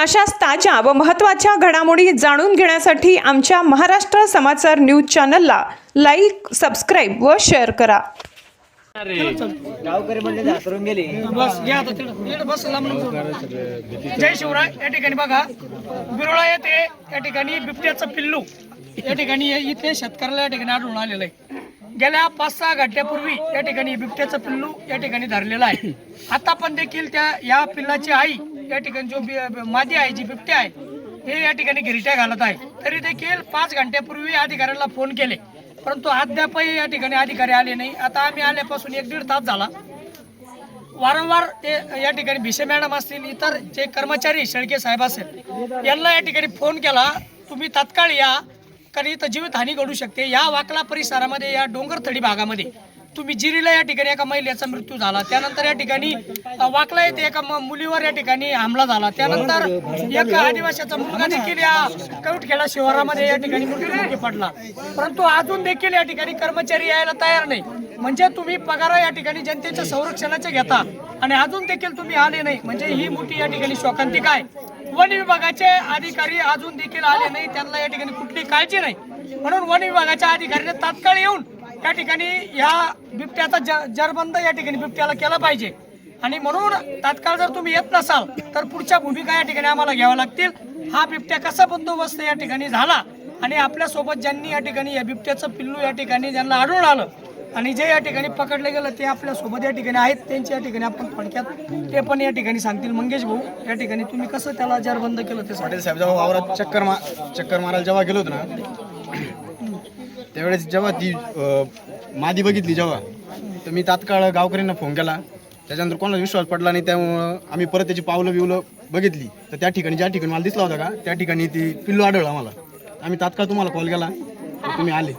अशाच ताज्या व महत्त्वाच्या घडामोडी जाणून घेण्यासाठी आमच्या महाराष्ट्र समाचार न्यूज चॅनलला लाईक सबस्क्राईब व शेअर करा. गावकरी म्हणले ते हातरून गेले. बस आता तिकडं. जय शिवराय. या ठिकाणी बघा बिरोळा येथे या ठिकाणी बिबट्याचं पिल्लू. या ठिकाणी इथे शेतकऱ्याला या ठिकाणी आढळून आलेलं आहे. गेल्या पाच सहा घंट्यापूर्वी या ठिकाणी बिबट्याचं पिल्लू या ठिकाणी धरलेलं आहे. आता पण देखील त्या या पिल्लाची आई या ठिकाणी जो बि- मादी आहे जी बिबट्या आहे हे या ठिकाणी गिरिट्या घालत आहे. तरी देखील पाच घंट्यापूर्वी अधिकाऱ्याला फोन केले. परंतु अद्यापही या ठिकाणी अधिकारी आले नाही. आता आम्ही आल्यापासून एक दीड तास झाला. वारंवार ते या ठिकाणी भिसे मॅडम असतील इतर जे कर्मचारी शेळके साहेब असेल यांना या ठिकाणी फोन केला. तुम्ही तात्काळ या कारण इथं जीवितहानी घडू शकते. या वाकला परिसरामध्ये या डोंगरथडी भागामध्ये तुम्ही जिरीला या ठिकाणी एका महिलेचा मृत्यू झाला. त्यानंतर या ठिकाणी वाकला येथे एका मुलीवर या ठिकाणी हमला झाला. त्यानंतर एक आदिवासीचा मुलगा देखील या कवठखेडा शिवारामध्ये या ठिकाणी मृत्यूमुखी पडला. परंतु अजून देखील या ठिकाणी कर्मचारी यायला तयार नाही. म्हणजे तुम्ही पगार या ठिकाणी जनतेच्या संरक्षणाचे घेता आणि अजून देखील तुम्ही आले नाही. म्हणजे ही मोठी या ठिकाणी शोकांतिका आहे. वन विभागाचे अधिकारी अजून देखील आले नाही. त्यांना या ठिकाणी कुठली काळजी नाही. म्हणून वन विभागाच्या अधिकाऱ्याने तात्काळ येऊन या ठिकाणी या बिबट्याचा ज- जरबंद या ठिकाणी बिबट्याला केला पाहिजे आणि म्हणून तात्काळ जर तुम्ही येत नसाल तर पुढच्या भूमिका या ठिकाणी आम्हाला घ्याव्या लागतील हा बिबट्या कसा बंदोबस्त या ठिकाणी झाला आणि आपल्यासोबत ज्यांनी या ठिकाणी या बिबट्याचं पिल्लू या ठिकाणी ज्यांना आढळून आलं आणि जे या ठिकाणी पकडले गेलं ते आपल्यासोबत या ठिकाणी आहेत त्यांच्या या ठिकाणी आपण थोडक्यात ते पण या ठिकाणी सांगतील मंगेश भाऊ या ठिकाणी तुम्ही कसं त्याला जरबंद केलं ते सांगा. साहेब जेव्हा वावरात चक्कर मा चक्कर मारायला जेव्हा गेलो होतो ना त्यावेळेस जेव्हा ती मादी बघितली जेव्हा तर मी तात्काळ गावकऱ्यांना फोन केला. त्याच्यानंतर कोणाला विश्वास पडला नाही त्यामुळं आम्ही परत त्याची पावलं बिवलं बघितली. तर त्या ठिकाणी ज्या ठिकाणी मला दिसला होता का त्या ठिकाणी ती पिल्लू आढळला आम्हाला. आम्ही तात्काळ तुम्हाला कॉल केला तर तुम्ही आले.